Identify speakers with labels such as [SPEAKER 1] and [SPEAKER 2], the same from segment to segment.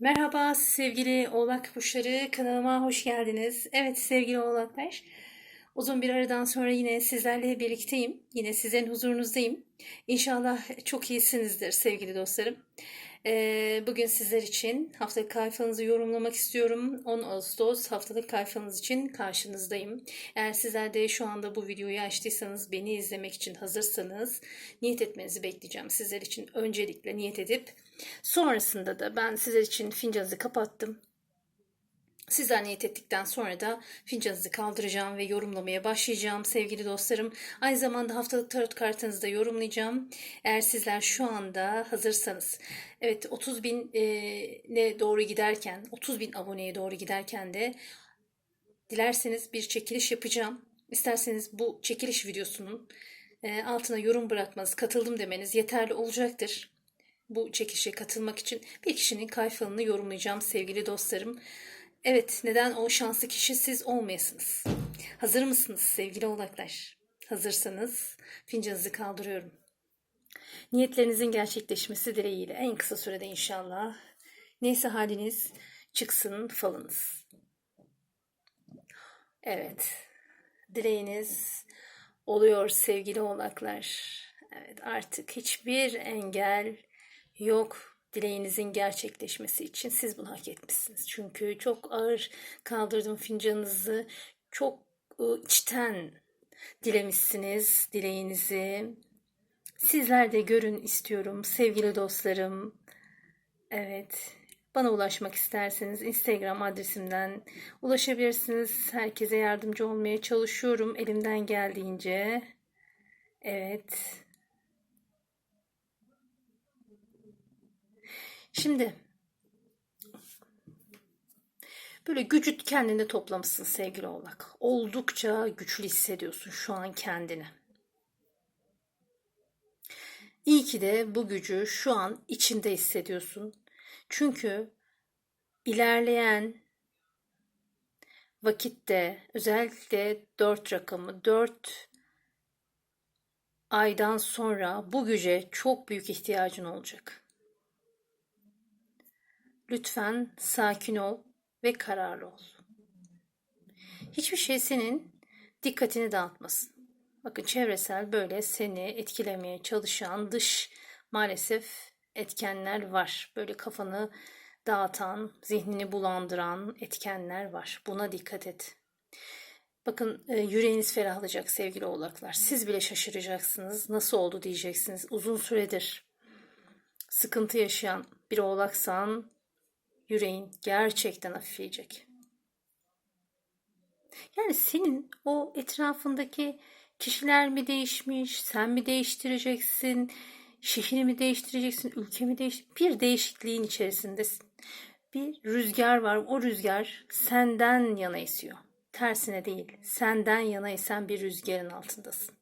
[SPEAKER 1] Merhaba sevgili oğlak burçları kanalıma hoş geldiniz. Evet sevgili oğlaklar uzun bir aradan sonra yine sizlerle birlikteyim. Yine sizlerin huzurunuzdayım. İnşallah çok iyisinizdir sevgili dostlarım. Ee, bugün sizler için haftalık kayfanızı yorumlamak istiyorum. 10 Ağustos haftalık kayfanız için karşınızdayım. Eğer sizler de şu anda bu videoyu açtıysanız beni izlemek için hazırsanız niyet etmenizi bekleyeceğim. Sizler için öncelikle niyet edip sonrasında da ben sizler için fincanınızı kapattım. Sizler niyet ettikten sonra da fincanınızı kaldıracağım ve yorumlamaya başlayacağım sevgili dostlarım. Aynı zamanda haftalık tarot kartınızı da yorumlayacağım. Eğer sizler şu anda hazırsanız. Evet 30 bin ne doğru giderken 30 bin aboneye doğru giderken de dilerseniz bir çekiliş yapacağım. İsterseniz bu çekiliş videosunun e, altına yorum bırakmanız, katıldım demeniz yeterli olacaktır. Bu çekilişe katılmak için bir kişinin kayfalını yorumlayacağım sevgili dostlarım. Evet, neden o şanslı kişi siz olmayasınız? Hazır mısınız sevgili oğlaklar? Hazırsanız fincanınızı kaldırıyorum. Niyetlerinizin gerçekleşmesi dileğiyle en kısa sürede inşallah. Neyse haliniz çıksın falınız. Evet, dileğiniz oluyor sevgili oğlaklar. Evet, artık hiçbir engel yok dileğinizin gerçekleşmesi için siz bunu hak etmişsiniz. Çünkü çok ağır kaldırdım fincanınızı. Çok ıı, içten dilemişsiniz dileğinizi. Sizler de görün istiyorum sevgili dostlarım. Evet. Bana ulaşmak isterseniz Instagram adresimden ulaşabilirsiniz. Herkese yardımcı olmaya çalışıyorum elimden geldiğince. Evet. Şimdi böyle gücü kendinde toplamışsın sevgili oğlak. Oldukça güçlü hissediyorsun şu an kendini. İyi ki de bu gücü şu an içinde hissediyorsun. Çünkü ilerleyen vakitte özellikle 4 rakamı 4 aydan sonra bu güce çok büyük ihtiyacın olacak. Lütfen sakin ol ve kararlı ol. Hiçbir şey senin dikkatini dağıtmasın. Bakın çevresel böyle seni etkilemeye çalışan dış maalesef etkenler var. Böyle kafanı dağıtan, zihnini bulandıran etkenler var. Buna dikkat et. Bakın e, yüreğiniz ferahlayacak sevgili oğlaklar. Siz bile şaşıracaksınız. Nasıl oldu diyeceksiniz. Uzun süredir sıkıntı yaşayan bir oğlaksan yüreğin gerçekten hafifleyecek. Yani senin o etrafındaki kişiler mi değişmiş, sen mi değiştireceksin, şehri mi değiştireceksin, ülke mi değiş bir değişikliğin içerisindesin. Bir rüzgar var. O rüzgar senden yana esiyor. Tersine değil. Senden yana esen bir rüzgarın altındasın.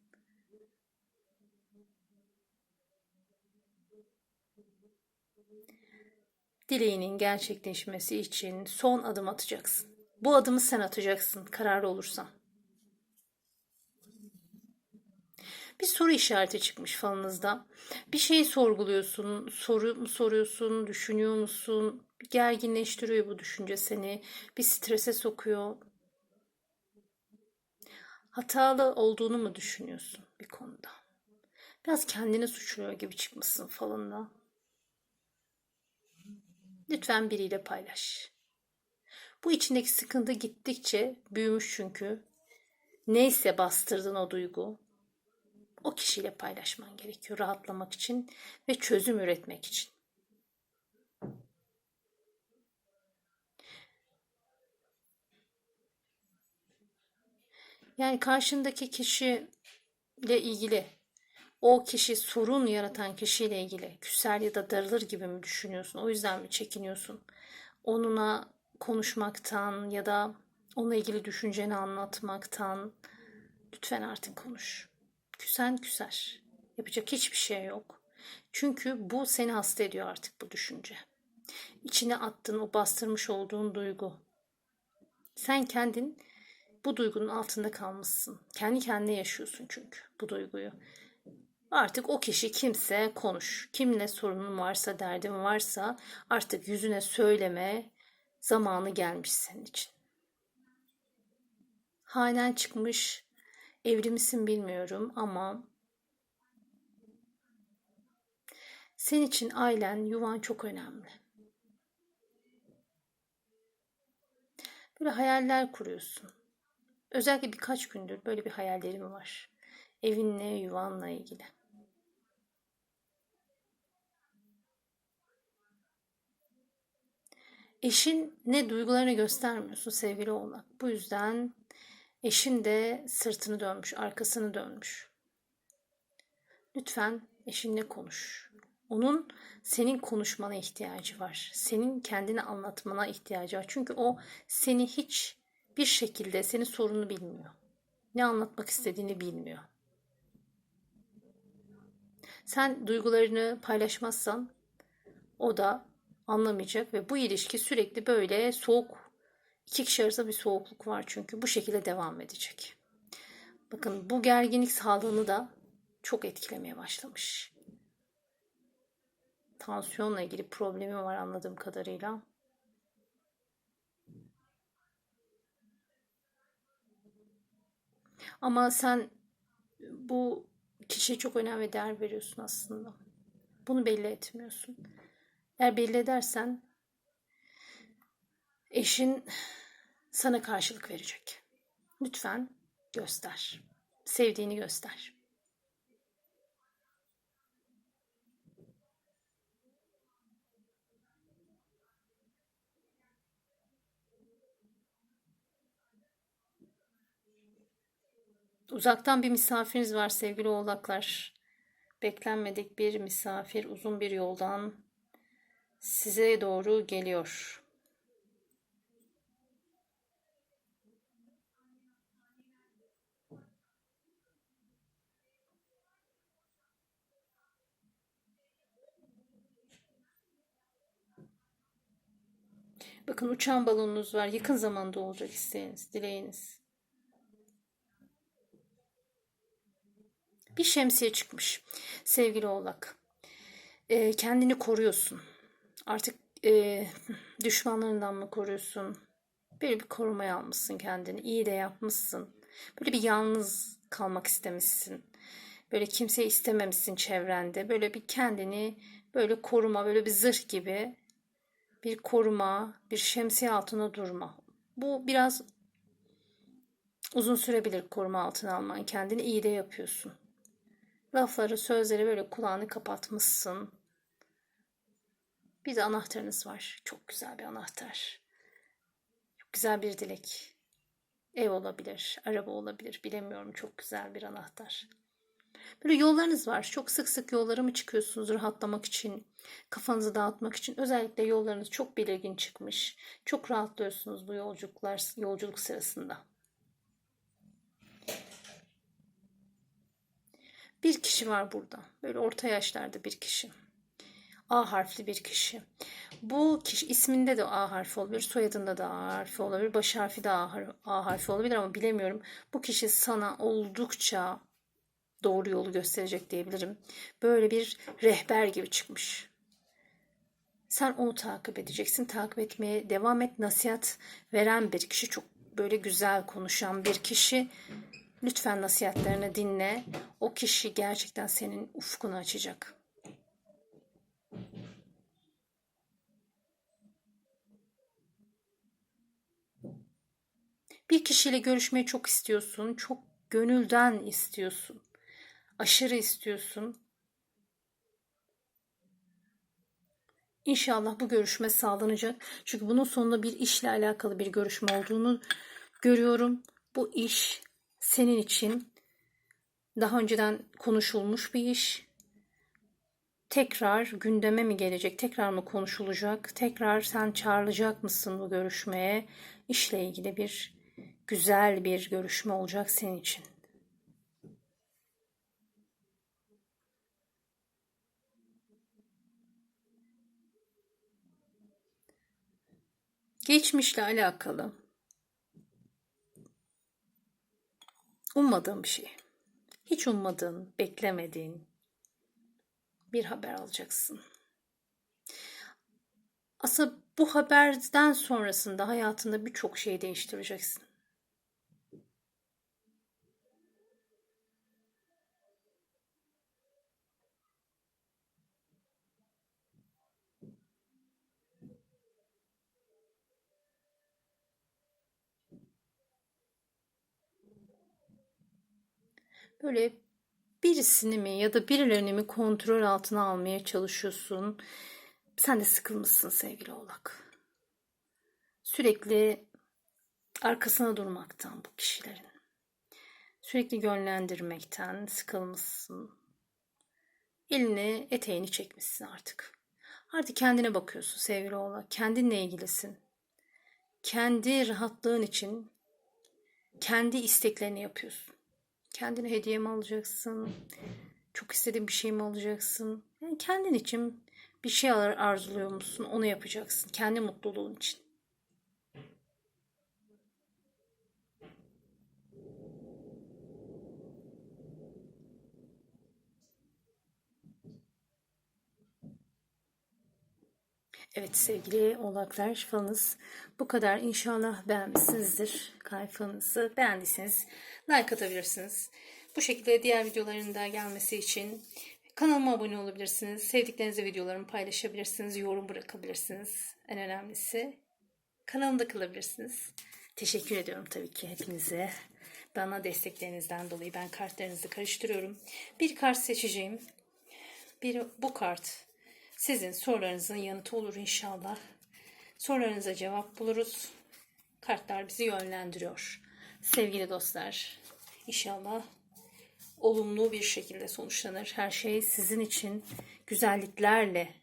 [SPEAKER 1] Dileğinin gerçekleşmesi için son adım atacaksın. Bu adımı sen atacaksın kararlı olursan. Bir soru işareti çıkmış falınızda. Bir şeyi sorguluyorsun, soru mu soruyorsun, düşünüyor musun? Gerginleştiriyor bu düşünce seni, bir strese sokuyor. Hatalı olduğunu mu düşünüyorsun bir konuda? Biraz kendini suçluyor gibi çıkmışsın falında. Lütfen biriyle paylaş. Bu içindeki sıkıntı gittikçe büyümüş çünkü. Neyse bastırdın o duygu. O kişiyle paylaşman gerekiyor rahatlamak için ve çözüm üretmek için. Yani karşındaki kişiyle ilgili o kişi sorun yaratan kişiyle ilgili küser ya da darılır gibi mi düşünüyorsun? O yüzden mi çekiniyorsun? Onunla konuşmaktan ya da onunla ilgili düşünceni anlatmaktan lütfen artık konuş. Küsen küser. Yapacak hiçbir şey yok. Çünkü bu seni hasta ediyor artık bu düşünce. İçine attığın o bastırmış olduğun duygu. Sen kendin bu duygunun altında kalmışsın. Kendi kendine yaşıyorsun çünkü bu duyguyu. Artık o kişi kimse konuş. Kimle sorunun varsa, derdin varsa artık yüzüne söyleme zamanı gelmiş senin için. Hanen çıkmış. Evli misin bilmiyorum ama senin için ailen, yuvan çok önemli. Böyle hayaller kuruyorsun. Özellikle birkaç gündür böyle bir hayallerim var. Evinle, yuvanla ilgili. Eşin ne duygularını göstermiyorsun sevgili oğlak. Bu yüzden eşin de sırtını dönmüş, arkasını dönmüş. Lütfen eşinle konuş. Onun senin konuşmana ihtiyacı var. Senin kendini anlatmana ihtiyacı var. Çünkü o seni hiç bir şekilde senin sorununu bilmiyor. Ne anlatmak istediğini bilmiyor. Sen duygularını paylaşmazsan o da anlamayacak ve bu ilişki sürekli böyle soğuk iki kişi arasında bir soğukluk var çünkü bu şekilde devam edecek. Bakın bu gerginlik sağlığını da çok etkilemeye başlamış. Tansiyonla ilgili problemi var anladığım kadarıyla. Ama sen bu kişiye çok önem ve değer veriyorsun aslında. Bunu belli etmiyorsun. Eğer belli edersen eşin sana karşılık verecek. Lütfen göster. Sevdiğini göster. Uzaktan bir misafiriniz var sevgili oğlaklar. Beklenmedik bir misafir uzun bir yoldan size doğru geliyor. Bakın uçan balonunuz var. Yakın zamanda olacak isteğiniz, dileğiniz. Bir şemsiye çıkmış sevgili oğlak. Ee, kendini koruyorsun. Artık e, düşmanlarından mı koruyorsun? Böyle bir korumaya almışsın kendini. İyi de yapmışsın. Böyle bir yalnız kalmak istemişsin. Böyle kimseyi istememişsin çevrende. Böyle bir kendini böyle koruma, böyle bir zırh gibi bir koruma, bir şemsiye altına durma. Bu biraz uzun sürebilir koruma altına alman. Kendini iyi de yapıyorsun. Lafları, sözleri böyle kulağını kapatmışsın. Bir de anahtarınız var. Çok güzel bir anahtar. Çok güzel bir dilek. Ev olabilir, araba olabilir. Bilemiyorum. Çok güzel bir anahtar. Böyle yollarınız var. Çok sık sık yollara mı çıkıyorsunuz rahatlamak için, kafanızı dağıtmak için? Özellikle yollarınız çok belirgin çıkmış. Çok rahatlıyorsunuz bu yolculuklar yolculuk sırasında. Bir kişi var burada. Böyle orta yaşlarda bir kişi. A harfli bir kişi. Bu kişi isminde de A harfi olabilir, soyadında da A harfi olabilir, baş harfi de A harfi olabilir ama bilemiyorum. Bu kişi sana oldukça doğru yolu gösterecek diyebilirim. Böyle bir rehber gibi çıkmış. Sen onu takip edeceksin. Takip etmeye devam et. Nasihat veren bir kişi. Çok böyle güzel konuşan bir kişi. Lütfen nasihatlerini dinle. O kişi gerçekten senin ufkunu açacak. Bir kişiyle görüşmeyi çok istiyorsun. Çok gönülden istiyorsun. Aşırı istiyorsun. İnşallah bu görüşme sağlanacak. Çünkü bunun sonunda bir işle alakalı bir görüşme olduğunu görüyorum. Bu iş senin için daha önceden konuşulmuş bir iş. Tekrar gündeme mi gelecek? Tekrar mı konuşulacak? Tekrar sen çağrılacak mısın bu görüşmeye? İşle ilgili bir güzel bir görüşme olacak senin için. Geçmişle alakalı ummadığın bir şey. Hiç ummadığın, beklemediğin bir haber alacaksın. Aslında bu haberden sonrasında hayatında birçok şey değiştireceksin. Böyle birisini mi ya da birilerini mi kontrol altına almaya çalışıyorsun? Sen de sıkılmışsın sevgili oğlak. Sürekli arkasına durmaktan bu kişilerin. Sürekli yönlendirmekten sıkılmışsın. Elini eteğini çekmişsin artık. Artık kendine bakıyorsun sevgili oğlak. Kendinle ilgilisin. Kendi rahatlığın için kendi isteklerini yapıyorsun. Kendine hediye mi alacaksın? Çok istediğin bir şey mi alacaksın? Yani kendin için bir şey ar- arzuluyor musun? Onu yapacaksın. Kendi mutluluğun için. Evet sevgili oğlaklar falınız bu kadar. İnşallah beğenmişsinizdir. Kalp falınızı beğendiyseniz like atabilirsiniz. Bu şekilde diğer videoların da gelmesi için kanalıma abone olabilirsiniz. Sevdiklerinizle videolarımı paylaşabilirsiniz. Yorum bırakabilirsiniz. En önemlisi kanalımda kalabilirsiniz. Teşekkür ediyorum tabii ki hepinize. Bana desteklerinizden dolayı ben kartlarınızı karıştırıyorum. Bir kart seçeceğim. Bir bu kart sizin sorularınızın yanıtı olur inşallah. Sorularınıza cevap buluruz. Kartlar bizi yönlendiriyor. Sevgili dostlar, inşallah olumlu bir şekilde sonuçlanır. Her şey sizin için güzelliklerle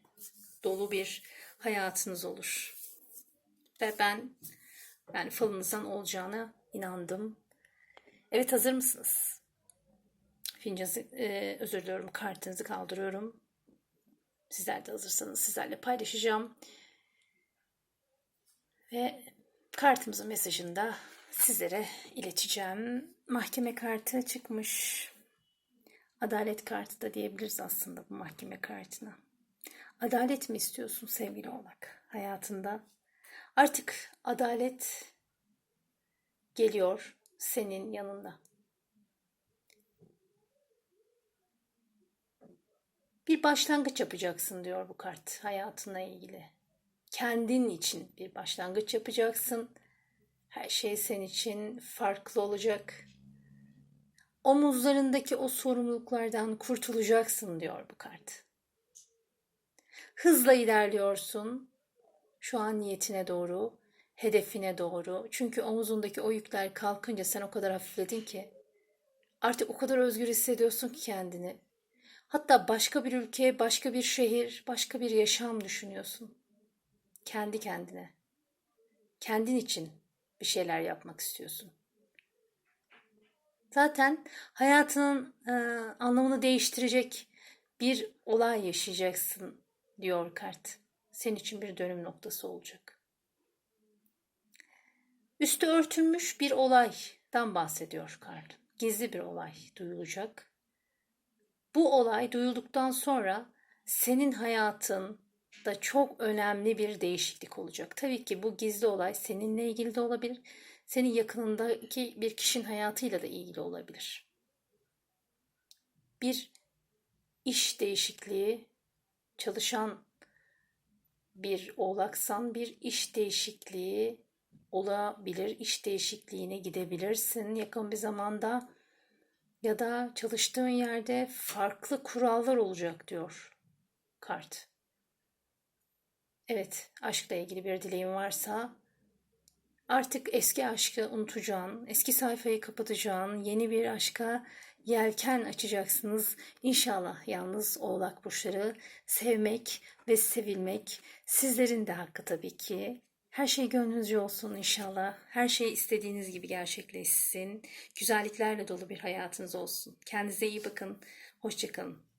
[SPEAKER 1] dolu bir hayatınız olur. Ve ben yani falınızdan olacağına inandım. Evet hazır mısınız? Fincanı, e, özür diliyorum kartınızı kaldırıyorum. Sizler de hazırsanız sizlerle paylaşacağım. Ve kartımızın mesajını da sizlere ileteceğim. Mahkeme kartı çıkmış. Adalet kartı da diyebiliriz aslında bu mahkeme kartına. Adalet mi istiyorsun sevgili oğlak hayatında? Artık adalet geliyor senin yanında. Bir başlangıç yapacaksın diyor bu kart hayatına ilgili. Kendin için bir başlangıç yapacaksın. Her şey senin için farklı olacak. Omuzlarındaki o sorumluluklardan kurtulacaksın diyor bu kart. Hızla ilerliyorsun. Şu an niyetine doğru, hedefine doğru. Çünkü omuzundaki o yükler kalkınca sen o kadar hafifledin ki artık o kadar özgür hissediyorsun ki kendini. Hatta başka bir ülke, başka bir şehir, başka bir yaşam düşünüyorsun. Kendi kendine. Kendin için bir şeyler yapmak istiyorsun. Zaten hayatının e, anlamını değiştirecek bir olay yaşayacaksın diyor kart. Senin için bir dönüm noktası olacak. Üstü örtülmüş bir olaydan bahsediyor kart. Gizli bir olay duyulacak bu olay duyulduktan sonra senin hayatın da çok önemli bir değişiklik olacak. Tabii ki bu gizli olay seninle ilgili de olabilir. Senin yakınındaki bir kişinin hayatıyla da ilgili olabilir. Bir iş değişikliği, çalışan bir oğlaksan bir iş değişikliği olabilir. İş değişikliğine gidebilirsin yakın bir zamanda ya da çalıştığın yerde farklı kurallar olacak diyor kart. Evet, aşkla ilgili bir dileğin varsa artık eski aşkı unutacağın, eski sayfayı kapatacağın, yeni bir aşka yelken açacaksınız. İnşallah yalnız oğlak burçları sevmek ve sevilmek sizlerin de hakkı tabii ki. Her şey gönlünüzce olsun inşallah. Her şey istediğiniz gibi gerçekleşsin. Güzelliklerle dolu bir hayatınız olsun. Kendinize iyi bakın. Hoşçakalın.